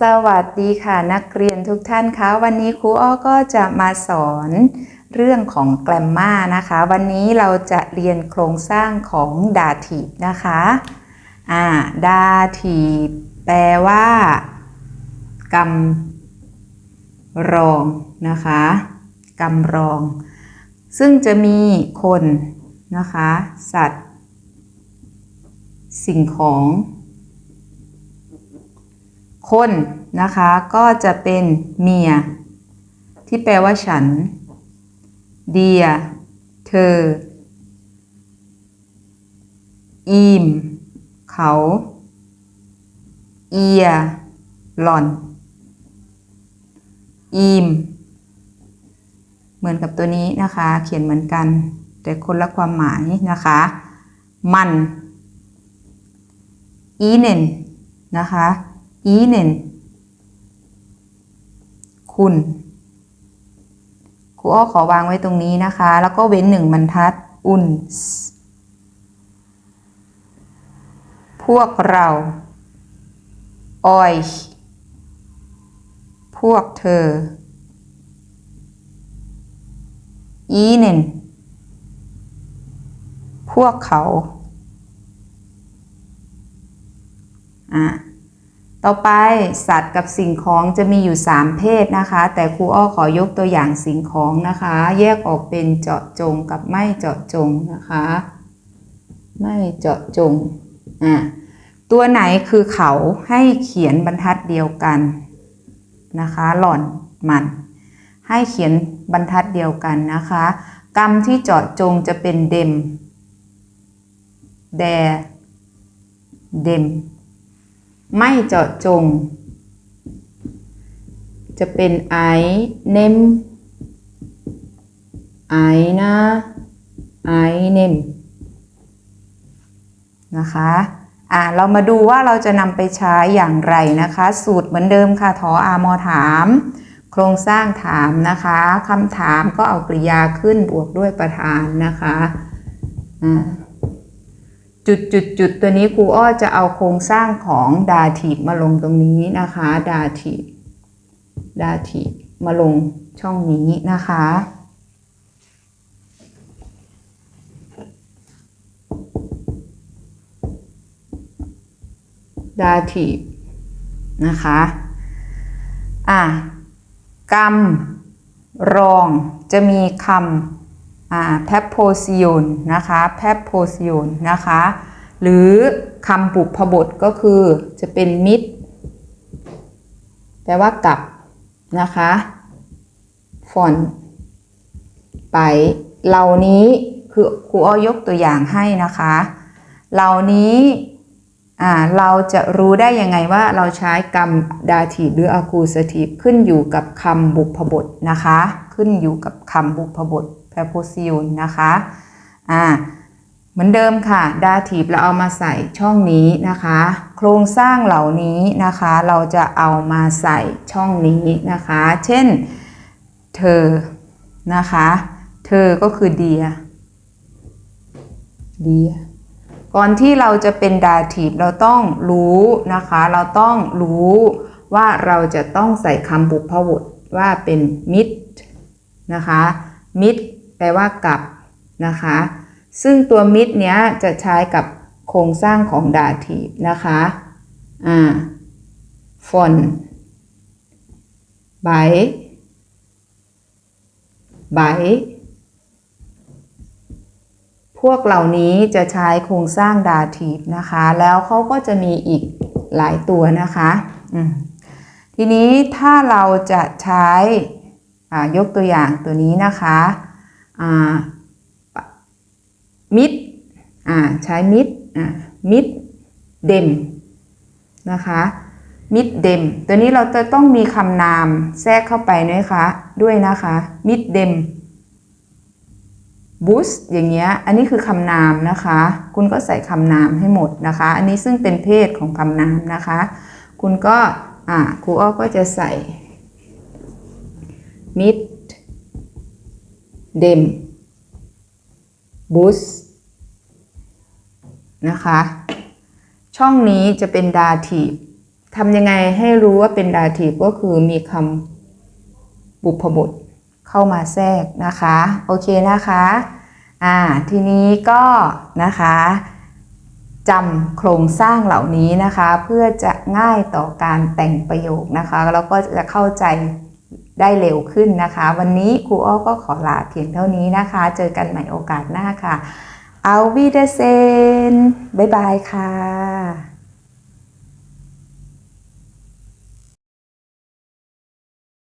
สวัสดีค่ะนักเรียนทุกท่านคะวันนี้ครูอ้อก็จะมาสอนเรื่องของแกรมมานะคะ วันนี้เราจะเรียนโครงสร้างของดาทีนะคะอ่าดาทีแปลว่ากำรองนะคะกำรอง ซึ่งจะมีคนนะคะ สัตว์ สิ่งของ คนนะคะก็จะเป็นเมีย ที่แปลว่าฉัน เดีย เธอ อีม เขา เอีย หล่อน อีม เหมือนกับตัวนี้นะคะ เขียนเหมือนกัน แต่คนละความหมายนะคะ มัน อีเนนนะคะ อีเนนคุณ ครูอ้อขอวางไว้ตรงนี้นะคะ แล้วก็เว้นหนึ่งบรรทัดอุนส์พวกเราออยพวกเธออีเนนพวกเขา อะ ต่อไปสัตว์กับสิ่งของจะมีอยู่ 3 เพศนะคะ แต่ครูอ้อขอยกตัวอย่างสิ่งของนะคะ แยกออกเป็นเจาะจงกับไม่เจาะจงนะคะ ไม่เจาะจงอะตัวไหนคือเขาให้เขียนบรรทัดเดียวกันนะคะ หล่อนมัน ให้เขียนบรรทัดเดียวกันนะคะ กรรมที่เจาะจงจะเป็นเดมแดเดม ไม่เจาะจง จะเป็นไอเนมไอนะไอเนมนะคะอะเรามาดูว่าเราจะนำไปใช้อย่างไรนะคะ สูตรเหมือนเดิมค่ะทออามอถาม โครงสร้างถามนะคะคำถามก็เอากริยาขึ้นบวกด้วยประธานนะคะอ่า จุดจุดจุดตัวนี้ครูอ้อจะเอาโครงสร้างของดาทีมาลงตรงนี้นะคะ ดาทีดาทีมาลงช่องนี้นะคะ ดาทีนะคะอะกรรมรองจะมีคำ แพปโพซิโนนะคะแพปโพซิโนนะคะ หรือคำปุพบทก็คือจะเป็นมิดแปลว่ากับนะคะฟอนไป เหล่านี้คือครูอ้อยกตัวอย่างให้นะคะ เหล่านี้เราจะรู้ได้ยังไงว่าเราใช้กรรมดาทีหรืออาคูสทีขึ้นอยู่กับคำบุพบทนะคะ ขึ้นอยู่กับคำบุพบท preposition นะคะอ่าเหมือนเดิมค่ะ dative เราเอามาใส่ช่องนี้นะคะ โครงสร้างเหล่านี้นะคะ เราจะเอามาใส่ช่องนี้นะคะ เช่น เธอนะคะ เธอก็คือ dear dear ก่อนที่เราจะเป็น dative เราต้องรู้นะคะ เราต้องรู้ว่าเราจะต้องใส่คำบุพบทว่าเป็น mid นะคะ mid แป ลว่ากับนะคะ ซึ่งตัวมิดเนี้ยจะใช้กับโครงสร้างของดาทีนะคะอ่าฟอนไบไบพวกเหล่านี้จะใช้โครงสร้างดาทีนะคะ แล้วเขาก็จะมีอีกหลายตัวนะคะทีนี้ถ้าเราจะใช้ยกตัวอย่างตัวนี้นะคะ มิดใช้มิดมิดเดมนะคะมิดเดมตัวนี้เราจะต้องมีคำนามแทรกเข้าไปนะคะด้วยนะคะมิดเดมบูสอย่างเงี้ยอันนี้คือคำนามนะคะ คุณก็ใส่คำนามให้หมดนะคะ อันนี้ซึ่งเป็นเพศของคำนามนะคะ คุณก็อ่าครูอ้อก็จะใส่มิด เดมบูสนะคะ ช่องนี้จะเป็นดาทีทำยังไงให้รู้ว่าเป็นดาทีก็คือมีคำบุพบทเข้ามาแทรกนะคะ โอเคนะคะอ่าทีนี้ก็นะคะจำโครงสร้างเหล่านี้นะคะ เพื่อจะง่ายต่อการแต่งประโยคนะคะ แล้วก็จะเข้าใจ ได้เร็วขึ้นนะคะ วันนี้ครูอ้อก็ขอลาเพียงเท่านี้นะคะ เจอกันใหม่โอกาสหน้าค่ะเอาวีเดเซนบ๊ายบายค่ะ